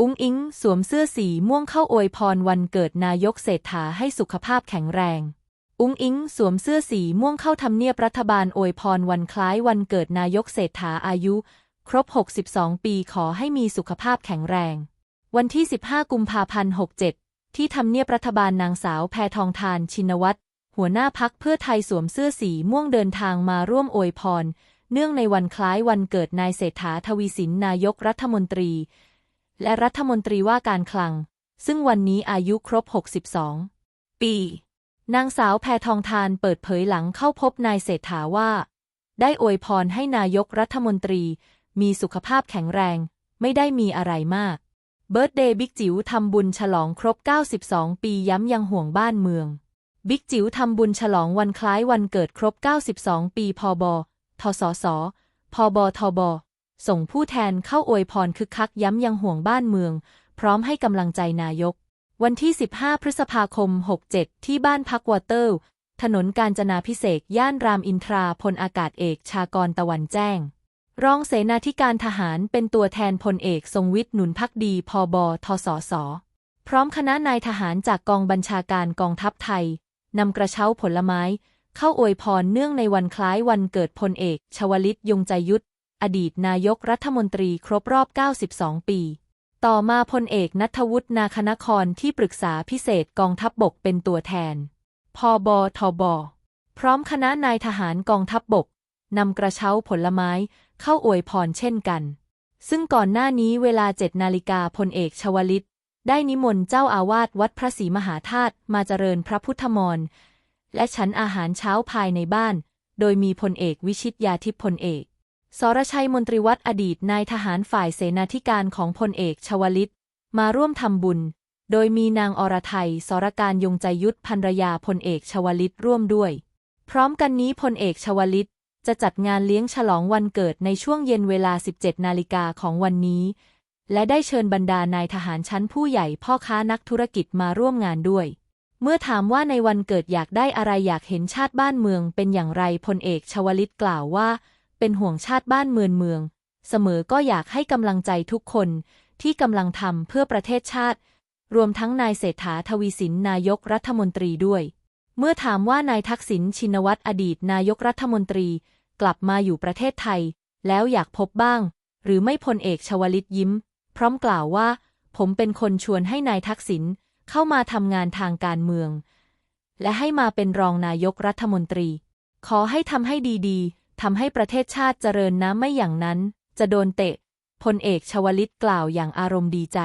อุ้งอิงสวมเสื้อสีม่วงเข้าอวยพรวันเกิดนายกเศรษฐาให้สุขภาพแข็งแรง อุ้งอิงสวมเสื้อสีม่วงเข้าทำเนียบรัฐบาลอวยพรวันคล้ายวันเกิดนายกเศรษฐาอายุ ครบ 62 ปีขอให้มีสุขภาพแข็งแรง วันที่ 15 กุมภาพันธ์67 ที่ทำเนียบรัฐบาลนางสาวแพทองทานชินวัตรหัวหน้าพักเพื่อไทยสวมเสื้อสีม่วงเดินทางมาร่วมอวยพร เนื่องในวันคล้ายวันเกิดนายเศรษฐาทวีสินนายกรัฐมนตรี และรัฐมนตรีว่าการคลัง ซึ่งวันนี้อายุครบ 62 ปี นางสาวแพทองทานเปิดเผยหลังเข้าพบนายเศรษฐาว่า ได้อวยพรให้นายกรัฐมนตรีมีสุขภาพแข็งแรง ไม่ได้มีอะไรมาก เบิร์ดเดย์บิ๊กจิ๋วทำบุญฉลองครบ 92 ปีย้ำยังห่วงบ้านเมือง บิ๊กจิ๋วทำบุญฉลองวันคล้ายวันเกิดครบ 92 ปีพบทสสพบทบ ส่งผู้แทนเข้าอวยพรคึกคักย้ำยังห่วงบ้านเมือง พร้อมให้กำลังใจนายก วันที่ 15 พฤษภาคม 67 ที่บ้านพักวอเตอร์ ถนนกาญจนาพิเศษย่านรามอินทราพลอากาศเอกชากรตะวันแจ้ง รองเสนาธิการทหารเป็นตัวแทนพลเอกทรงวิทย์หนุนพักดีพอบทสส พร้อมคณะนายทหารจากกองบัญชาการกองทัพไทยนำกระเช้าผลไม้เข้าอวยพรเนื่องในวันคล้ายวันเกิดพลเอก ชวลิตยงใจยุทธ อดีตนายกรัฐมนตรีครบรอบ 92 ปี ต่อมาพลเอกนัทวุฒินาคณครที่ปรึกษาพิเศษกองทัพบบกเป็นตัวแทนพบทบพร้อมคณะนายทหารกองทัพบบกนำกระเช้าผลไม้เข้าอวยพรเช่นกัน ซึ่งก่อนหน้านี้เวลาเจ็ดนาฬิกาพลเอกชวลิต ได้นิมนต์เจ้าอาวาสวัดพระศรีมหาธาตุมาเจริญพระพุทธมนต์และฉันอาหารเช้าภายในบ้าน โดยมีพลเอกวิชิตยาทิพย์พลเอก สรชัยมนตรีวัดอดีตนายทหารฝ่ายเสนาธิการของพลเอกชวลิต มาร่วมทำบุญ โดยมีนางอรไทยสรการยงใจยุทธภรรยาพลเอกชวลิตร่วมด้วย พร้อมกันนี้พลเอกชวลิตจะจัดงานเลี้ยงฉลองวันเกิดในช่วงเย็นเวลา 17 นาฬิกาของวันนี้ และได้เชิญบรรดานายทหารชั้นผู้ใหญ่พ่อค้านักธุรกิจมาร่วมงานด้วย เมื่อถามว่าในวันเกิดอยากได้อะไรอยากเห็นชาติบ้านเมืองเป็นอย่างไรพลเอกชวลิตกล่าวว่า เป็นห่วงชาติบ้านเมืองเมือง เสมอก็อยากให้กำลังใจทุกคนที่กำลังทำเพื่อประเทศชาติ รวมทั้งนายเศรษฐาทวีสินนายกรัฐมนตรีด้วย เมื่อถามว่านายทักษิณชินวัตรอดีตนายกรัฐมนตรี กลับมาอยู่ประเทศไทย แล้วอยากพบบ้าง หรือไม่พลเอกชวลิตยิ้ม พร้อมกล่าวว่า ผมเป็นคนชวนให้นายทักษิณเข้ามาทำงานทางการเมือง และให้มาเป็นรองนายกรัฐมนตรี ขอให้ทำให้ดีๆ ทำให้ประเทศชาติเจริญนะไม่อย่างนั้น จะโดนเตะพลเอกชวลิตกล่าวอย่างอารมณ์ดีใจ